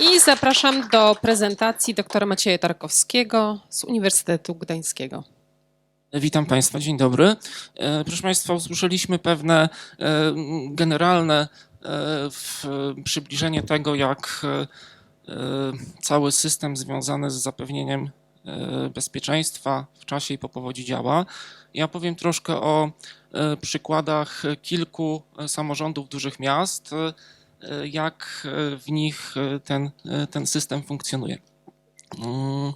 I zapraszam do prezentacji doktora Macieja Tarkowskiego z Uniwersytetu Gdańskiego. Witam Państwa, dzień dobry. E, Proszę Państwa, usłyszeliśmy pewne e, generalne e, przybliżenie tego, jak cały system związany z zapewnieniem bezpieczeństwa w czasie i po powodzi działa. Ja powiem troszkę o przykładach kilku samorządów dużych miast, jak e, w nich e, ten, e, ten system funkcjonuje. Mm.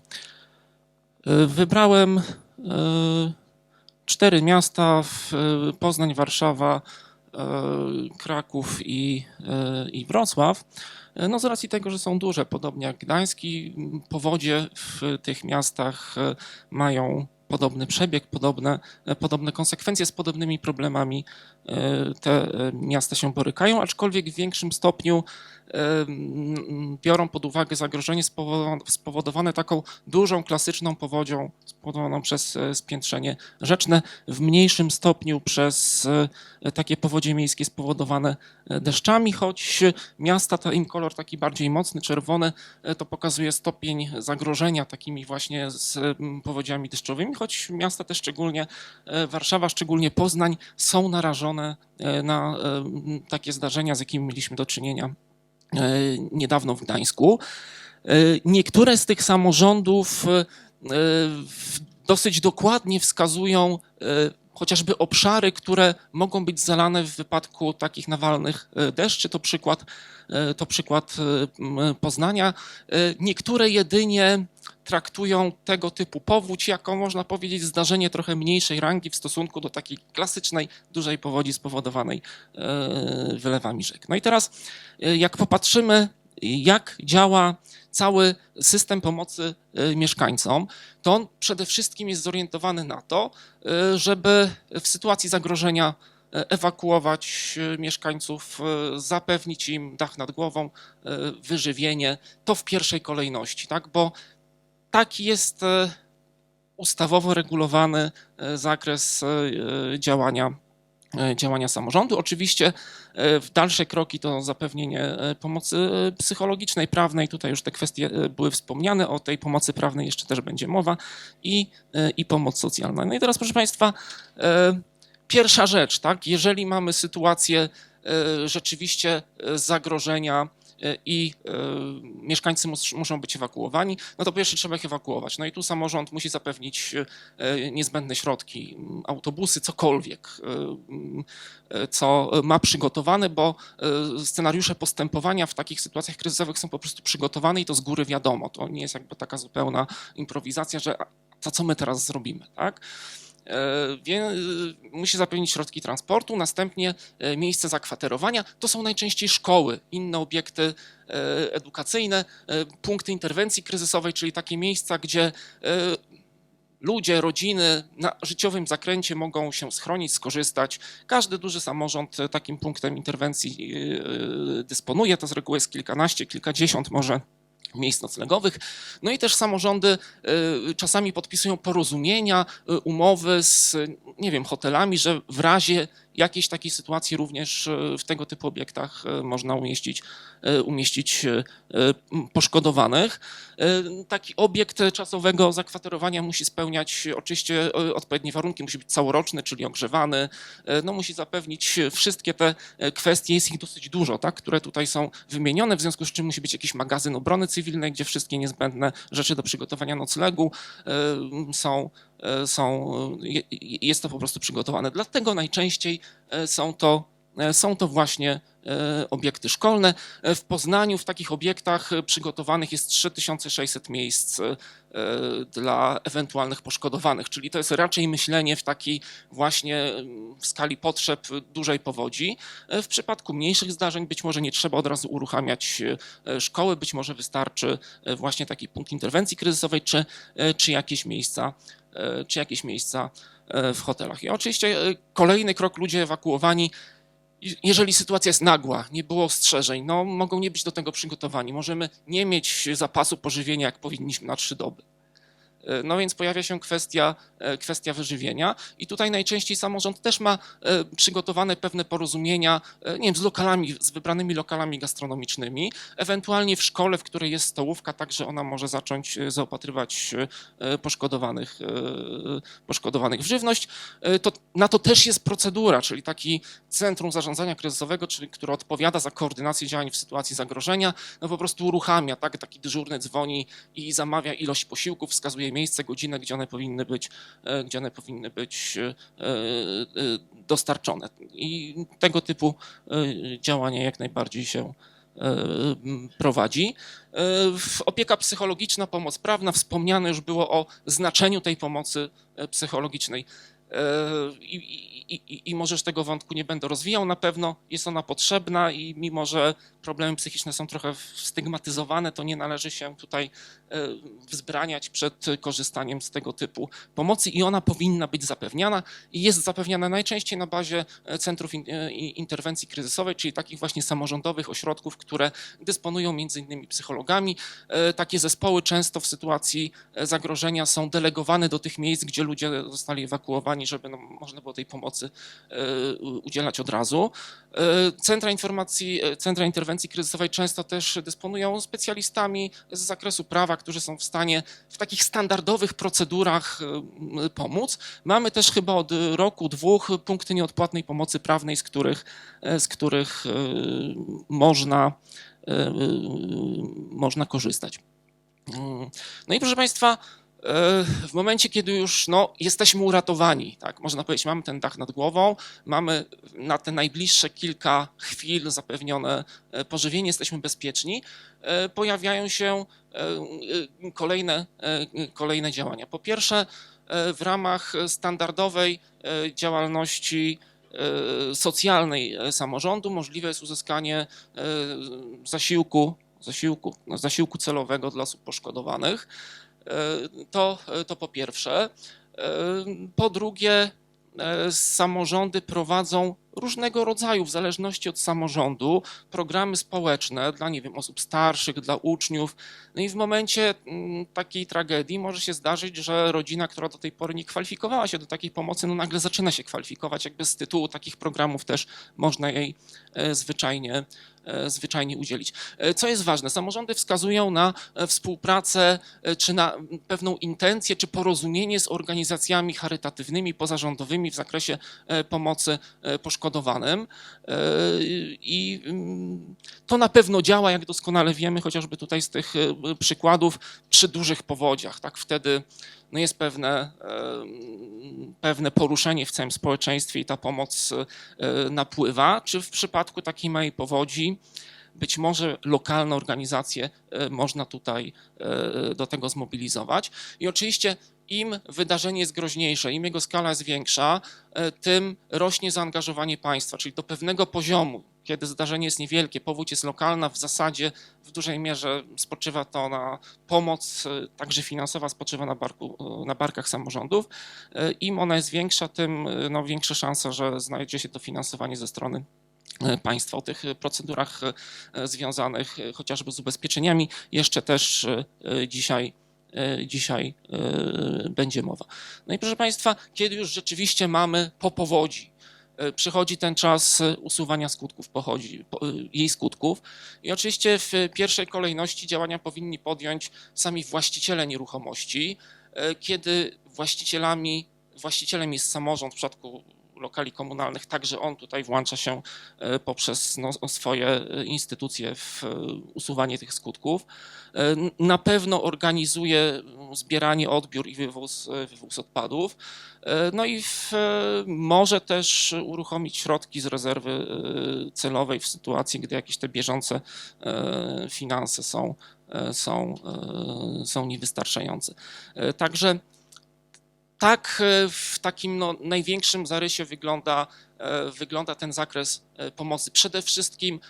Wybrałem cztery miasta Poznań, Warszawa, Kraków i, i Wrocław. No z racji tego, że są duże, podobnie jak Gdański, powodzie w tych miastach mają podobny przebieg, podobne, podobne konsekwencje z podobnymi problemami te e, miasta się borykają, aczkolwiek w większym stopniu e, biorą pod uwagę zagrożenie spowo- spowodowane taką dużą, klasyczną powodzią spowodowaną przez e, spiętrzenie rzeczne, w mniejszym stopniu przez e, takie powodzie miejskie spowodowane e, deszczami, choć miasta, ta im kolor taki bardziej mocny, czerwony, e, to pokazuje stopień zagrożenia takimi właśnie z powodziami deszczowymi, choć miasta te szczególnie e, Warszawa, szczególnie Poznań są narażone e, na e, takie zdarzenia, z jakimi mieliśmy do czynienia e, niedawno w Gdańsku. Niektóre z tych samorządów dosyć dokładnie wskazują chociażby obszary, które mogą być zalane w wypadku takich nawalnych e, deszczy. To przykład, e, to przykład e, Poznania. Niektóre jedynie traktują tego typu powódź jako, można powiedzieć, zdarzenie trochę mniejszej rangi w stosunku do takiej klasycznej, dużej powodzi spowodowanej wylewami rzek. No i teraz, jak popatrzymy, jak działa cały system pomocy e, mieszkańcom, to on przede wszystkim jest zorientowany na to, e, żeby w sytuacji zagrożenia e, ewakuować mieszkańców, zapewnić im dach nad głową, wyżywienie, to w pierwszej kolejności, tak? Bo taki jest ustawowo regulowany zakres działania, działania samorządu. Oczywiście e, w dalsze kroki to zapewnienie e, pomocy e, psychologicznej, prawnej. Tutaj już te kwestie e, były wspomniane, o tej pomocy prawnej jeszcze też będzie mowa i, e, i pomoc socjalna. No i teraz, proszę Państwa, e, pierwsza rzecz, tak? Jeżeli mamy sytuację e, rzeczywiście e, zagrożenia e, i e, mieszkańcy mus, muszą być ewakuowani, no to pierwsze trzeba ich ewakuować. No i tu samorząd musi zapewnić e, niezbędne środki, m, autobusy, cokolwiek, co ma przygotowane, bo scenariusze postępowania w takich sytuacjach kryzysowych są po prostu przygotowane i to z góry wiadomo. To nie jest jakby taka zupełna improwizacja, że to co my teraz zrobimy, tak? E, e, musi zapewnić środki transportu, następnie e, miejsce zakwaterowania. To są najczęściej szkoły, inne obiekty edukacyjne, punkty interwencji kryzysowej, czyli takie miejsca, gdzie ludzie, rodziny na życiowym zakręcie mogą się schronić, skorzystać. Każdy duży samorząd takim punktem interwencji dysponuje. To z reguły jest kilkanaście, kilkadziesiąt może miejsc noclegowych. No i też samorządy y, czasami podpisują porozumienia, y, umowy z, nie wiem, hotelami, że w razie jakiejś takiej sytuacji również y, w tego typu obiektach y, można umieścić, y, umieścić poszkodowanych. Taki obiekt czasowego zakwaterowania musi spełniać oczywiście odpowiednie warunki, musi być całoroczny, czyli ogrzewany, no musi zapewnić wszystkie te kwestie, jest ich dosyć dużo, tak, które tutaj są wymienione, w związku z czym musi być jakiś magazyn obrony cywilnej, gdzie wszystkie niezbędne rzeczy do przygotowania noclegu są, są, y, je- jest to po prostu przygotowane. Dlatego najczęściej y, są to, są to właśnie y, obiekty szkolne. Y, W Poznaniu w takich obiektach przygotowanych jest 3600 miejsc dla ewentualnych poszkodowanych, czyli to jest raczej myślenie w takiej właśnie w skali potrzeb dużej powodzi. W przypadku mniejszych zdarzeń być może nie trzeba od razu uruchamiać szkoły, być może wystarczy właśnie taki punkt interwencji kryzysowej, czy, czy jakieś miejsca, czy jakieś miejsca w hotelach. I oczywiście kolejny krok, ludzie ewakuowani, jeżeli sytuacja jest nagła, nie było ostrzeżeń, no mogą nie być do tego przygotowani. Możemy nie mieć zapasu pożywienia, jak powinniśmy na trzy doby. E, No więc pojawia się kwestia, e, kwestia wyżywienia i tutaj najczęściej samorząd też ma e, przygotowane pewne porozumienia, nie wiem, z lokalami, z wybranymi lokalami gastronomicznymi, ewentualnie w szkole, w której jest stołówka, także ona może zacząć zaopatrywać poszkodowanych, poszkodowanych w żywność. To, na to też jest procedura, czyli taki Centrum Zarządzania Kryzysowego, czyli które odpowiada za koordynację działań w sytuacji zagrożenia, no po prostu uruchamia, tak, taki dyżurny dzwoni i zamawia ilość posiłków, wskazuje miejsce, godzinę, gdzie one powinny być, e, gdzie one powinny być e, e, dostarczone. I tego typu e, działania jak najbardziej się prowadzi. Opieka psychologiczna, pomoc prawna, wspomniane już było o znaczeniu tej pomocy psychologicznej. I, i, i, możesz tego wątku nie będę rozwijał. Na pewno jest ona potrzebna i mimo, że problemy psychiczne są trochę stygmatyzowane, to nie należy się tutaj wzbraniać przed korzystaniem z tego typu pomocy i ona powinna być zapewniana i jest zapewniana najczęściej na bazie e, centrów e, interwencji kryzysowej, czyli takich właśnie samorządowych ośrodków, które dysponują między innymi psychologami. E, Takie zespoły często w sytuacji e, zagrożenia są delegowane do tych miejsc, gdzie ludzie zostali ewakuowani, żeby no, można było tej pomocy e, udzielać od razu. E, Centra informacji, e, centra interwencji kryzysowej często też dysponują specjalistami z zakresu prawa, którzy są w stanie w takich standardowych procedurach e, m, pomóc. Mamy też chyba od roku, dwóch punkty nieodpłatnej pomocy prawnej, z których, e, z których można, można korzystać. Mm. No i proszę Państwa, w momencie, kiedy już no, jesteśmy uratowani, tak, można powiedzieć, mamy ten dach nad głową, mamy na te najbliższe kilka chwil zapewnione pożywienie, jesteśmy bezpieczni, pojawiają się kolejne, e, kolejne działania. Po pierwsze, e, w ramach standardowej e, działalności e, socjalnej e, samorządu możliwe jest uzyskanie e, zasiłku, zasiłku, no, zasiłku celowego dla osób poszkodowanych. E, To, to po pierwsze. E, Po drugie, e, samorządy prowadzą różnego rodzaju, w zależności od samorządu, programy społeczne dla, nie wiem, osób starszych, dla uczniów. No i w momencie mm, takiej tragedii może się zdarzyć, że rodzina, która do tej pory nie kwalifikowała się do takiej pomocy, no nagle zaczyna się kwalifikować. Jakby z tytułu takich programów też można jej e, zwyczajnie, zwyczajnie udzielić. E, Co jest ważne, samorządy wskazują na e, współpracę e, czy na pewną intencję czy porozumienie z organizacjami charytatywnymi, pozarządowymi w zakresie e, pomocy e, poszkodowanym. E, I mm, to na pewno działa, jak doskonale wiemy, chociażby tutaj z tych e, przykładów przy dużych powodziach. Tak wtedy no jest pewne, pewne poruszenie w całym społeczeństwie i ta pomoc e, napływa. Czy w przypadku takiej małej powodzi być może lokalne organizacje e, można tutaj e, do tego zmobilizować. I oczywiście im wydarzenie jest groźniejsze, im jego skala jest większa, tym rośnie zaangażowanie państwa, czyli do pewnego poziomu, kiedy zdarzenie jest niewielkie, powódź jest lokalna, w zasadzie w dużej mierze spoczywa to na pomoc, e, także finansowa spoczywa na, barku, e, na barkach samorządów. E, Im ona jest większa, tym no, większa szansa, że znajdzie się dofinansowanie ze strony państwa. O tych procedurach związanych chociażby z ubezpieczeniami jeszcze też dzisiaj, dzisiaj będzie mowa. No i proszę Państwa, kiedy już rzeczywiście mamy po powodzi, przychodzi ten czas e, usuwania skutków pochodzi, po- e, jej skutków. I oczywiście w pierwszej kolejności działania powinni podjąć sami właściciele nieruchomości, e, kiedy właścicielami, właścicielem jest samorząd w przypadku lokali komunalnych, także on tutaj włącza się e, poprzez no, swoje e, instytucje w e, usuwanie tych skutków. Na pewno organizuje mm, zbieranie, odbiór i wywóz, wywóz odpadów. No i w, może też uruchomić środki z rezerwy celowej w sytuacji, gdy jakieś te bieżące finanse są, są, są niewystarczające. Także tak e, w takim no, największym zarysie wygląda, e, wygląda ten zakres e, pomocy. Przede wszystkim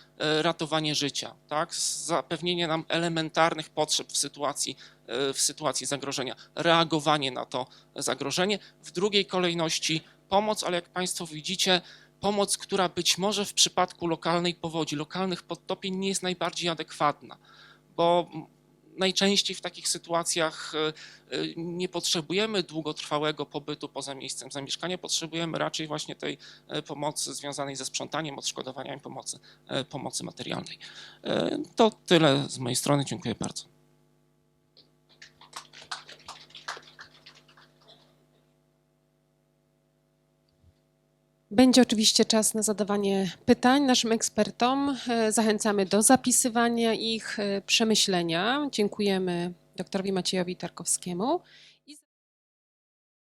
ratowanie życia, tak? zapewnienie nam elementarnych potrzeb w sytuacji, w sytuacji zagrożenia, reagowanie na to zagrożenie. W drugiej kolejności pomoc, ale jak Państwo widzicie, pomoc, która być może w przypadku lokalnej powodzi, lokalnych podtopień nie jest najbardziej adekwatna, bo najczęściej w takich sytuacjach e, e, nie potrzebujemy długotrwałego pobytu poza miejscem zamieszkania, potrzebujemy raczej właśnie tej e, pomocy związanej ze sprzątaniem, odszkodowaniami pomocy, pomocy materialnej. To tyle z mojej strony. Dziękuję bardzo. Będzie oczywiście czas na zadawanie pytań naszym ekspertom. E, Zachęcamy do zapisywania ich, e, przemyślenia. Dziękujemy doktorowi Maciejowi Tarkowskiemu.